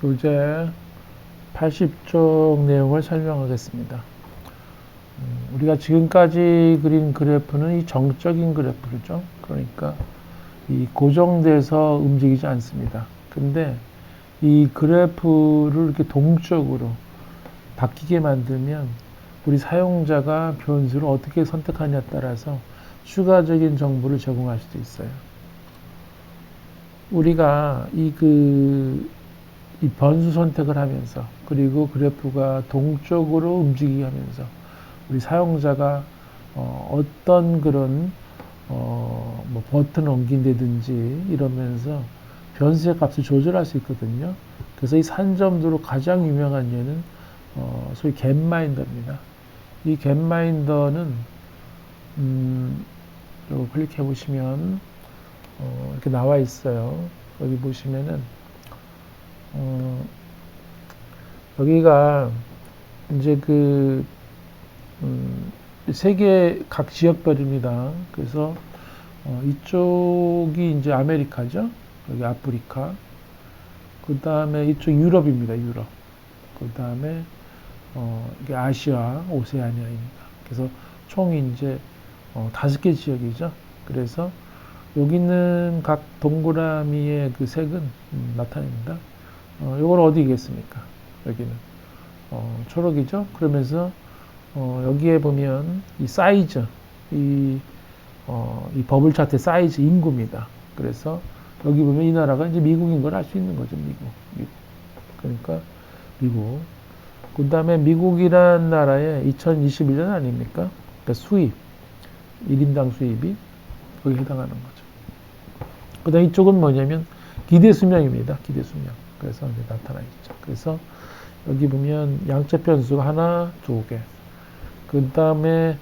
교재 80쪽 내용을 설명하겠습니다. 음, 우리가 지금까지 그린 그래프는 이 정적인 그래프죠. 그러니까 이 고정돼서 움직이지 않습니다. 근데 이 그래프를 이렇게 동적으로 바뀌게 만들면 우리 사용자가 변수를 어떻게 선택하냐에 따라서 추가적인 정보를 제공할 수도 있어요. 우리가 이 그, 이 변수 선택을 하면서 그리고 그래프가 동쪽으로 움직이게 하면서 우리 사용자가 어, 떤 그런 어, 뭐 버튼을 옮긴다든지 이러면서 변수의 값을 조절할 수 있거든요. 그래서 이 산점도로 가장 유명한 예는 어, 소위 겟마인더입니다. 이 겟마인더는 음, 요 클릭해 보시면 어, 이렇게 나와 있어요. 여기 보시면은 어, 여기가 이제 그 음, 세계 각 지역별입니다. 그래서 어, 이쪽이 이제 아메리카죠. 여기 아프리카. 그 다음에 이쪽 유럽입니다. 유럽. 그 다음에 어, 이게 아시아, 오세아니아입니다. 그래서 총 이제 어, 다섯 개 지역이죠. 그래서 여기 있는 각 동그라미의 그 색은 음, 나타냅니다. 어, 이건 어디겠습니까? 여기는 어, 초록이죠. 그러면서 어, 여기에 보면 이 사이즈, 이, 어, 이 버블 차트의 사이즈 인구입니다. 그래서 여기 보면 이 나라가 이제 미국인 걸 알 수 있는 거죠. 미국. 미국. 그러니까 미국. 그 다음에 미국이란 나라의 2021년 아닙니까? 그러니까 수입, 1인당 수입이 거기에 해당하는 거죠. 그 다음 이쪽은 뭐냐면 기대 수명입니다. 기대 수명. 그래서 이제 나타나 있죠. 그래서 여기 보면 양적 변수가 하나, 두 개. 그 다음에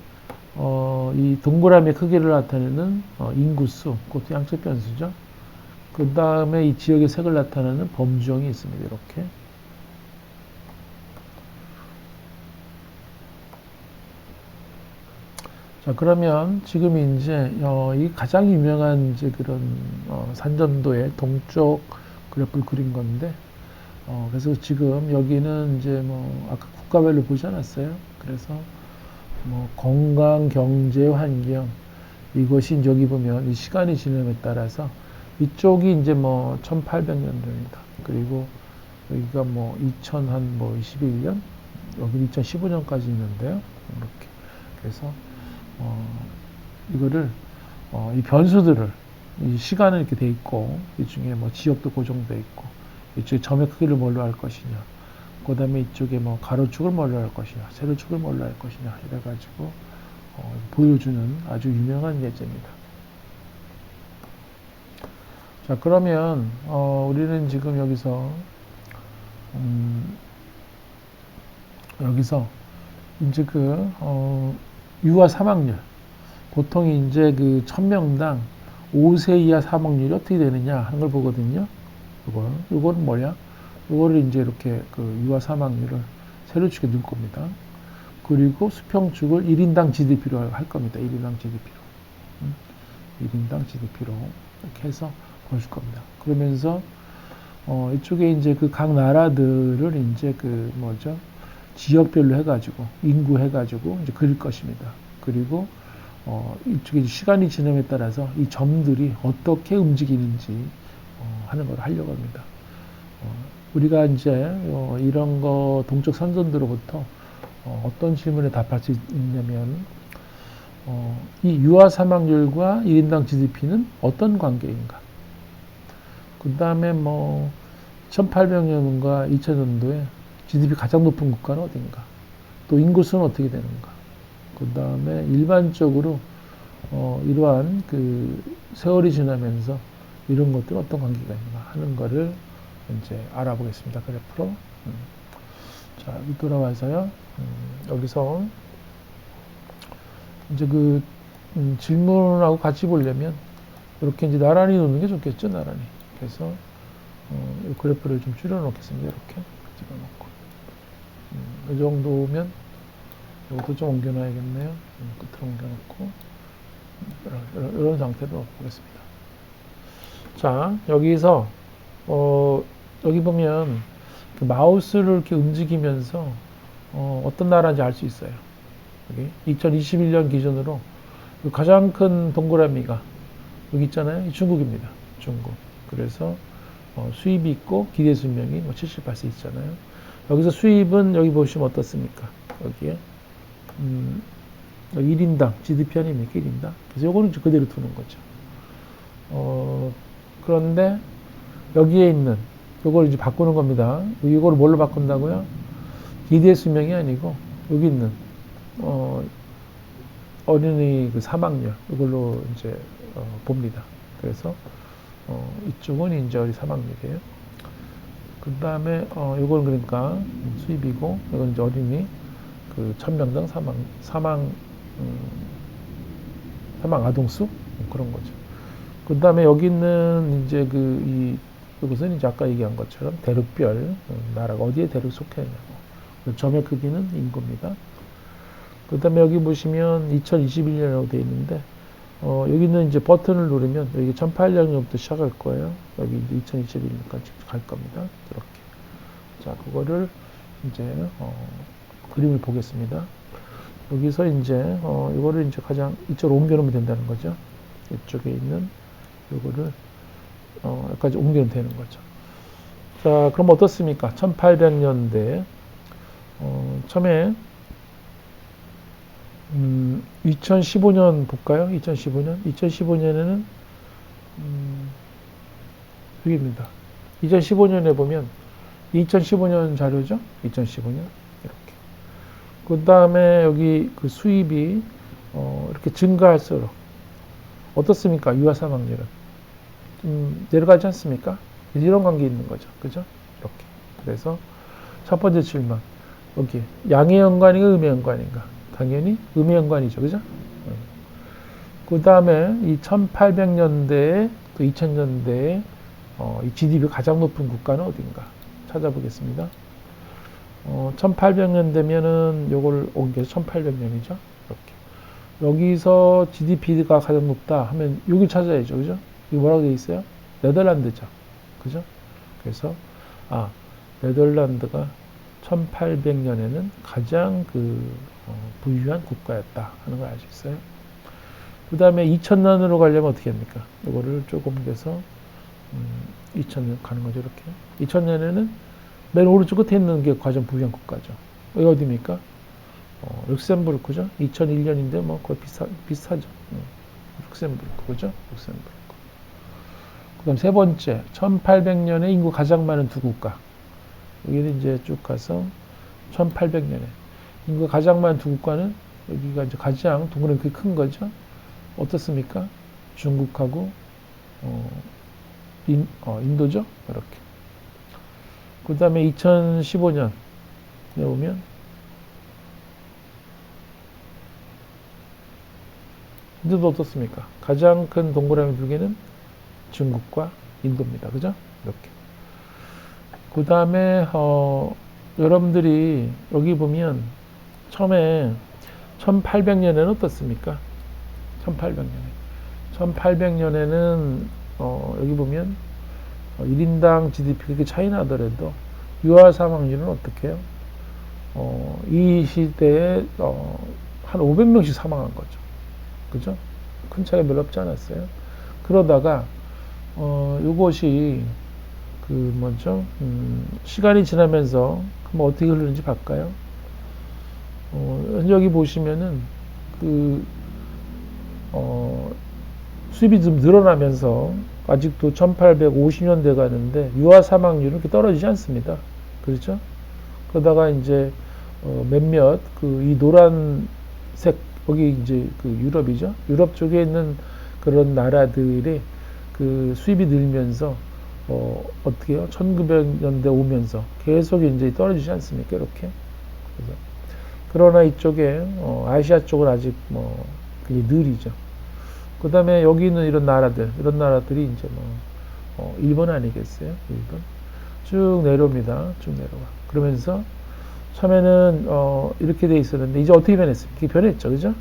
어, 이 동그라미 크기를 나타내는 어, 인구수, 그것도 양적 변수죠. 그 다음에 이 지역의 색을 나타내는 범주형이 있습니다. 이렇게. 자, 그러면 지금 이제 어, 이 가장 유명한 이제 그런 어, 산점도의 동쪽 그래프를 그린 건데, 어, 그래서 지금 여기는 이제 뭐 아까 국가별로 보지 않았어요. 그래서 뭐 건강, 경제, 환경 이것이 여기 보면 이 시간이 지남에 따라서 이쪽이 이제 뭐 1800년도입니다. 그리고 여기가 뭐 2000한 뭐 21년, 여기 2015년까지 있는데요. 이렇게. 그래서 어, 이거를 어, 이 변수들을 이 시간은 이렇게 돼 있고 이 중에 뭐 지역도 고정돼 있고 이쪽에 점의 크기를 뭘로 할 것이냐 그 다음에 이쪽에 뭐 가로축을 뭘로 할 것이냐 세로축을 뭘로 할 것이냐 이래가지고 어, 보여주는 아주 유명한 예제입니다. 자 그러면 어, 우리는 지금 여기서 음, 여기서 이제 그 어, 유아 사망률 보통 이제 그 천명당 5세 이하 사망률이 어떻게 되느냐 하는 걸 보거든요. 이거 이거는 뭐냐? 이거를 이제 이렇게 그 유아 사망률을 세로 축에 넣을 겁니다. 그리고 수평축을 1인당 GDP로 할 겁니다. 1인당 GDP로. 1인당 GDP로 이렇게 해서 보여줄 겁니다. 그러면서 어 이쪽에 이제 그 각 나라들을 이제 그 뭐죠? 지역별로 해가지고 인구 해가지고 이제 그릴 것입니다. 그리고 어, 이쪽에 시간이 지남에 따라서 이 점들이 어떻게 움직이는지 어, 하는 걸 하려고 합니다. 어, 우리가 이제 어, 이런 거 동적 선전들로부터 어, 떤 질문에 답할 수 있냐면 어, 이 유아 사망률과 1인당 GDP는 어떤 관계인가? 그 다음에 뭐 1800년과 2000년도에 GDP 가장 높은 국가는 어딘가? 또 인구수는 어떻게 되는가? 그 다음에 일반적으로 어, 이러한 그 세월이 지나면서 이런 것들 어떤 관계가 있나 하는 거를 이제 알아보겠습니다. 그래프로. 음. 자, 돌아와서요. 음, 여기서 이제 그 음, 질문하고 같이 보려면 이렇게 이제 나란히 놓는 게 좋겠죠, 나란히. 그래서 어, 이 그래프를 좀 줄여 놓겠습니다. 이렇게 집어넣고. 음, 이 정도면 이것도 좀 옮겨놔야겠네요. 음, 끝으로 옮겨놓고 이런, 이런 상태로 보겠습니다. 자 여기서 어, 여기 보면 그 마우스를 이렇게 움직이면서 어, 어떤 나라인지 알 수 있어요. 여기 2021년 기준으로 그 가장 큰 동그라미가 여기 있잖아요. 이 중국입니다. 중국. 그래서 어, 수입이 있고 기대 수명이 뭐 78세 있잖아요. 여기서 수입은 여기 보시면 어떻습니까? 여기에 음, 1인당 GDP 아닙니까? 1인당. 그래서 이제 그대로 두는 거죠. 어, 그런데 여기에 있는 요걸 이제 바꾸는 겁니다. 이거를 뭘로 바꾼다고요? 기대 수명이 아니고 여기 있는 어, 어린이 그 사망률 이걸로 이제 어, 봅니다. 그래서 어, 이쪽은 이제 어린 사망률이에요. 그 다음에 어, 이건 그러니까 수입이고 이건 이제 어린이 그 천명당 사망 사망 음, 사망 아동수 뭐 그런 거죠. 그 다음에 여기 있는 이제 그 이 이것은 이제 아까 얘기한 것처럼 대륙별 음, 나라가 어디에 대륙 속해 있냐고 그 점의 크기는 인구입니다. 그 다음에 여기 보시면 2021년이라고 되어 있는데 어, 여기는 이제 버튼을 누르면 여기 1800년부터 시작할 거예요. 여기 2021년까지 갈 겁니다. 이렇게. 자, 그거를 이제 어, 그림을 보겠습니다. 여기서 이제 어, 이거를 이제 가장 이쪽으로 옮겨놓으면 된다는 거죠. 이쪽에 있는 요거를 어, 여기까지 옮기면 되는 거죠. 자, 그럼 어떻습니까? 1800년대 어, 처음에 음, 2015년 볼까요? 2015년? 2015년에는 음, 여기입니다. 2015년에 보면 2015년 자료죠? 2015년 이렇게. 그 다음에 여기 그 수입이 어, 이렇게 증가할수록 어떻습니까? 유아 사망률은 좀 내려가지 않습니까? 이런 관계 있는 거죠. 그죠? 이렇게. 그래서 첫 번째 질문. 여기 양의 연관인가 음의 연관인가? 당연히 음의 연관이죠. 그죠? 그 다음에 이 1800년대에 또 2000년대에 어, 이 GDP가 가장 높은 국가는 어딘가 찾아보겠습니다. 어, 1800년대면은 요걸 옮겨서 1800년이죠. 이렇게. 여기서 GDP가 가장 높다 하면 여기 찾아야죠. 그죠? 이거 뭐라고 되어 있어요? 네덜란드죠. 그죠? 그래서, 아, 네덜란드가 1800년에는 가장 그 어, 부유한 국가였다 하는 걸 알 수 있어요. 그 다음에 2000년으로 가려면 어떻게 합니까? 이거를 조금 옮겨서 음, 2000년 가는 거죠 이렇게. 2000년에는 맨 오른쪽 끝에 있는 게 가장 부유한 국가죠. 여기 어디입니까? 어, 룩셈부르크죠. 2001년인데 뭐 거의 비슷하, 비슷하죠. 음, 룩셈부르크 그죠? 룩셈부르크. 그다음 세 번째 1800년에 인구 가장 많은 두 국가. 여기는 이제 쭉 가서 1800년에 인구가 가장 많은 두 국가는 여기가 이제 가장 동그라미 크게 큰 거죠. 어떻습니까? 중국하고 어, 인, 어, 인도죠. 이렇게. 그 다음에 2015년 에 보면 인도도 어떻습니까? 가장 큰 동그라미 두 개는 중국과 인도입니다. 그죠? 이렇게. 그 다음에 어, 여러분들이 여기 보면 처음에 1800년에는 어떻습니까? 1800년에 1800년에는 어, 여기 보면 어, 1인당 GDP 그렇게 차이 나더라도 유아 사망률은 어떻게 해요? 어, 이 시대에 어, 한 500명씩 사망한 거죠. 그죠? 큰 차이가 별로 없지 않았어요. 그러다가 어, 이것이 그 뭐죠? 음, 시간이 지나면서 뭐 어떻게 흐르는지 볼까요? 어, 여기 보시면은 그 어, 수입이 좀 늘어나면서 아직도 1850년대 가는데 유아 사망률은 그렇게 떨어지지 않습니다. 그렇죠? 그러다가 이제 어, 몇몇 그 이 노란색 여기 이제 그 유럽이죠. 유럽 쪽에 있는 그런 나라들의 그 수입이 늘면서 어, 어떻게 해요? 1900년대 오면서 계속 이제 떨어지지 않습니까? 이렇게. 그러나 이쪽에 어, 아시아 쪽은 아직 뭐 그게 느리죠. 그 다음에 여기 있는 이런 나라들, 이런 나라들이 이제 뭐 어, 일본 아니겠어요? 일본. 쭉 내려옵니다. 쭉 내려와. 그러면서 처음에는 어, 이렇게 돼 있었는데 이제 어떻게 변했습니까? 이게 변했죠, 그죠?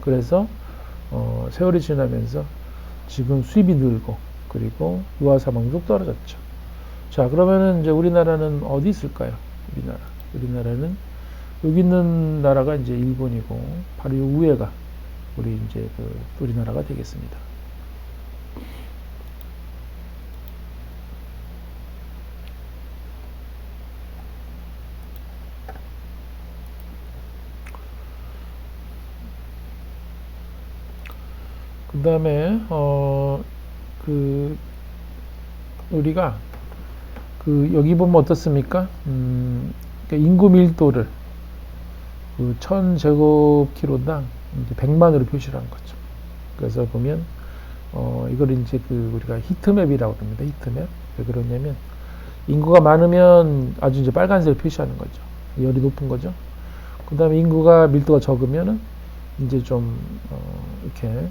그래서 어, 세월이 지나면서 지금 수입이 늘고 그리고 유아 사망률도 떨어졌죠. 자, 그러면은 이제 우리나라는 어디 있을까요? 우리나라. 우리나라는 여기 있는 나라가 이제 일본이고 바로 요 위에가 우리 이제 그 우리나라가 되겠습니다. 그 다음에 어 그 우리가 그 여기 보면 어떻습니까? 음, 그러니까 인구 밀도를 그 1000제곱킬로당 이제 100만으로 표시를 한 거죠. 그래서 보면 어 이걸 이제 그 우리가 히트맵이라고 합니다. 히트맵. 왜 그러냐면 인구가 많으면 아주 이제 빨간색을 표시하는 거죠. 열이 높은 거죠. 그 다음에 인구가 밀도가 적으면은 이제 좀, 어, 이렇게,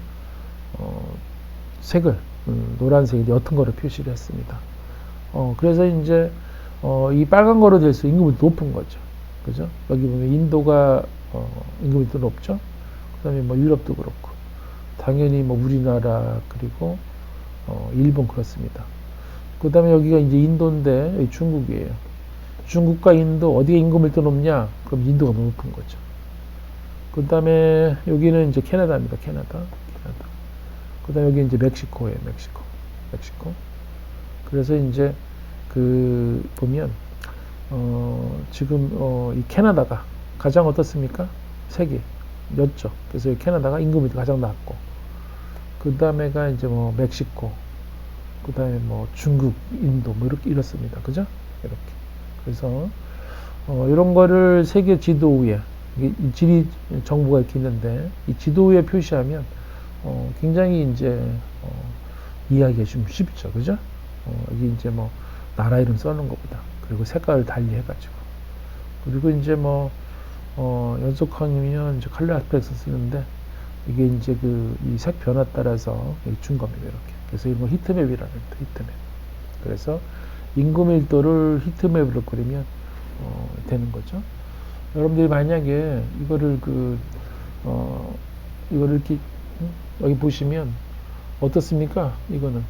어, 색을, 음, 노란색, 옅은 거로 표시를 했습니다. 어, 그래서 이제, 어, 이 빨간 거로 될수 임금밀도 높은 거죠. 그죠? 여기 보면 인도가, 어, 임금밀도 높죠? 그 다음에 뭐 유럽도 그렇고. 당연히 뭐 우리나라, 그리고, 어, 일본 그렇습니다. 그 다음에 여기가 이제 인도인데, 여기 중국이에요. 중국과 인도, 어디에 임금밀도 높냐? 그럼 인도가 높은 거죠. 그 다음에 여기는 이제 캐나다입니다. 캐나다. 캐나다. 그 다음에 여기 이제 멕시코예요. 멕시코. 멕시코. 그래서 이제 그 보면 어 지금 어 이 캐나다가 가장 어떻습니까? 세계 였죠. 그래서 이 캐나다가 임금이 가장 낮고 그 다음에가 이제 뭐 멕시코 그 다음에 뭐 중국, 인도 뭐 이렇게 이렇습니다. 그죠? 이렇게. 그래서 어 이런 거를 세계 지도 위에 이 지리 정보가 이렇게 있는데 이 지도 위에 표시하면 어 굉장히 이제 어 이해하기가 좀 쉽죠. 그죠? 어, 여기 이제 뭐 나라 이름 써는 것보다 그리고 색깔을 달리 해가지고 그리고 이제 뭐 어, 연속항이면 이제 컬러 아스펙트 쓰는데 이게 이제 그 이 색 변화 따라서 준 겁니다 이렇게 그래서 이거 히트맵이라는 겁니다 히트맵 그래서 인구 밀도를 히트맵으로 그리면 어, 되는 거죠 여러분들이 만약에 이거를 그 어, 이거를 이렇게 여기 보시면 어떻습니까 이거는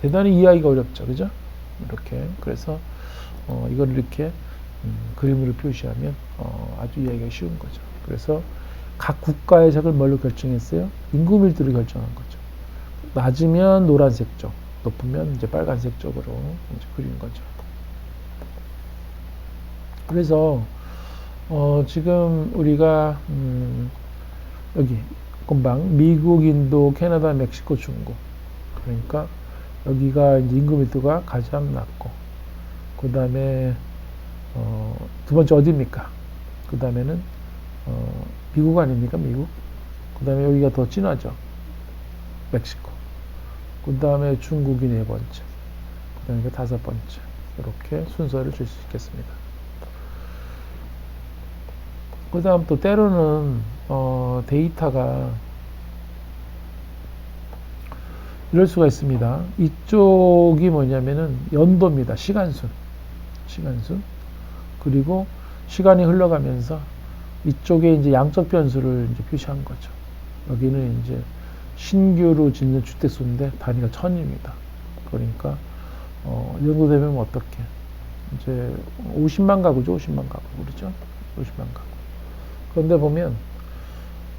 대단히 이해하기가 어렵죠. 그죠? 이렇게. 그래서, 어, 이걸 이렇게, 음, 그림으로 표시하면, 어, 아주 이해하기가 쉬운 거죠. 그래서 각 국가의 색을 뭘로 결정했어요? 밀도를 결정한 거죠. 낮으면 노란색 쪽, 높으면 이제 빨간색 쪽으로 이제 그린 거죠. 그래서, 어, 지금 우리가, 음, 여기, 금방 미국, 인도, 캐나다, 멕시코, 중국. 그러니까 여기가 밀도가 가장 낮고, 그 다음에, 어, 두 번째 어디입니까? 그 다음에는, 어, 미국 아닙니까? 미국? 그 다음에 여기가 더 진하죠? 멕시코. 그 다음에 중국이 네 번째. 그 다음에 다섯 번째. 이렇게 순서를 줄 수 있겠습니다. 그 다음 또 때로는, 어, 데이터가 이럴 수가 있습니다. 이쪽이 뭐냐면은 연도입니다. 시간순. 시간순. 그리고 시간이 흘러가면서 이쪽에 이제 양적 변수를 이제 표시한 거죠. 여기는 이제 신규로 짓는 주택수인데 단위가 천입니다. 그러니까 어, 이 정도 되면 어떻게? 이제 50만 가구죠. 50만 가구. 그렇죠? 50만 가구. 그런데 보면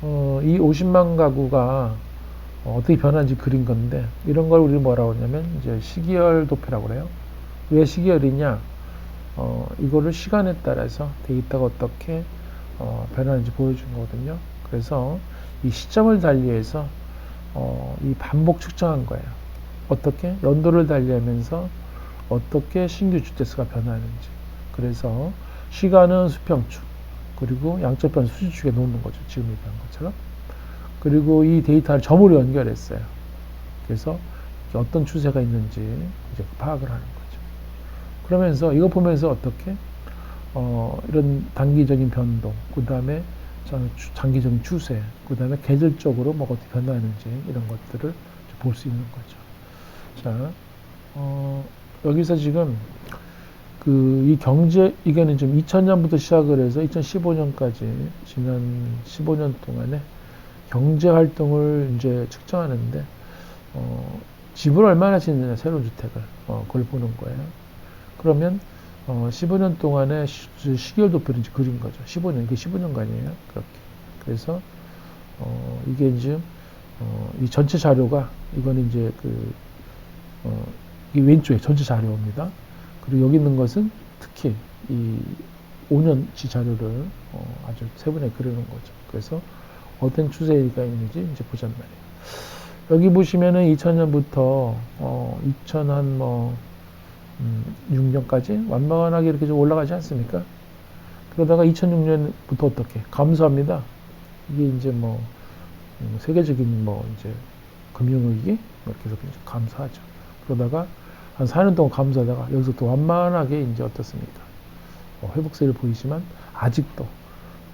어, 이 50만 가구가 어, 어떻게 변하는지 그린 건데 이런 걸 우리 뭐라고 하냐면 이제 시기열 도표라고 그래요. 왜 시기열이냐? 어, 이거를 시간에 따라서 데이터가 어떻게 어, 변하는지 보여준 거거든요. 그래서 이 시점을 달리해서 어, 이 반복 측정한 거예요. 어떻게 연도를 달리하면서 어떻게 신규 주택수가 변하는지. 그래서 시간은 수평축 그리고 양적 변수 수직축에 놓는 거죠. 지금 얘기한 것처럼. 그리고 이 데이터를 점으로 연결했어요. 그래서 어떤 추세가 있는지 이제 파악을 하는 거죠. 그러면서 이거 보면서 어떻게 어, 이런 단기적인 변동, 그 다음에 장기적인 추세, 그 다음에 계절적으로 뭐가 어떻게 변화하는지 이런 것들을 볼 수 있는 거죠. 자, 어, 여기서 지금 그 이 경제 이거는 좀 2000년부터 시작을 해서 2015년까지 지난 15년 동안에 경제 활동을 이제 측정하는데 어, 집을 얼마나 짓느냐 새로운 주택을 어, 그걸 보는 거예요. 그러면 어, 15년 동안의 시, 시계열 도표를 이제 그린 거죠. 15년, 이게 15년간이에요. 그렇게. 그래서, 어, 이게 이제, 어, 이 전체 자료가, 이거는 이제 그, 어, 이 왼쪽에 전체 자료입니다. 그리고 여기 있는 것은 특히 이 5년치 자료를 어, 아주 세분하게 그리는 거죠. 그래서 어떤 추세가 있는지 이제 보자는 말이에요. 여기 보시면은 2000년부터 어, 2000한 뭐 음, 6년까지 완만하게 이렇게 좀 올라가지 않습니까? 그러다가 2006년부터 어떻게 감소합니다. 이게 이제 뭐 음, 세계적인 뭐 이제 금융위기 뭐 해서 이제 감소하죠. 그러다가 한 4년 동안 감소하다가 여기서 또 완만하게 이제 어떻습니까? 어, 회복세를 보이지만 아직도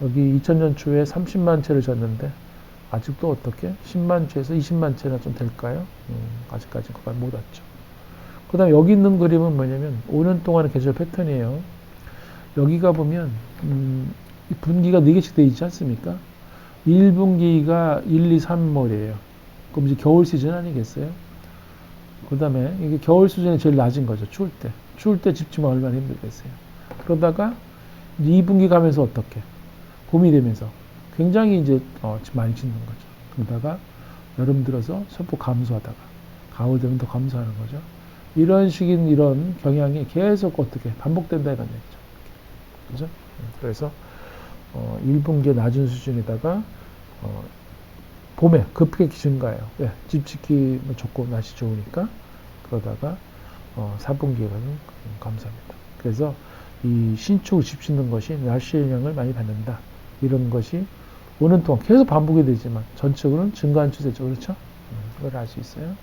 여기 2000년 초에 30만 채를 졌는데 아직도 어떻게 10만 채에서 20만 채나 좀 될까요? 음, 아직까지 거기 못 왔죠. 그 다음에 여기 있는 그림은 뭐냐면 5년 동안의 계절 패턴이에요. 여기가 보면 음, 이 분기가 4개씩 되어 있지 않습니까? 1분기가 1, 2, 3월이에요. 그럼 이제 겨울 시즌 아니겠어요? 그 다음에 이게 겨울 수준이 제일 낮은 거죠. 추울 때. 추울 때 집지만 얼마나 힘들겠어요. 그러다가 이제 2분기 가면서 어떻게? 봄이 되면서 굉장히 이제 어, 많이 짓는 거죠. 그러다가 여름 들어서 소폭 감소하다가 가을 되면 더 감소하는 거죠. 이런 식인 이런 경향이 계속 어떻게 반복된다 이런 얘기죠. 그죠? 그래서 어, 1분기에 낮은 수준에다가 어, 봄에 급격히 증가해요. 왜? 집뭐 좋고 날씨 좋으니까 그러다가 어, 4분기에 가면 감소합니다. 그래서 이 신축 집 짓는 것이 날씨 영향을 많이 받는다. 이런 것이 5년 동안 계속 반복이 되지만 전적으로는 증가한 추세죠. 그렇죠? 음, 그걸 알 수 있어요.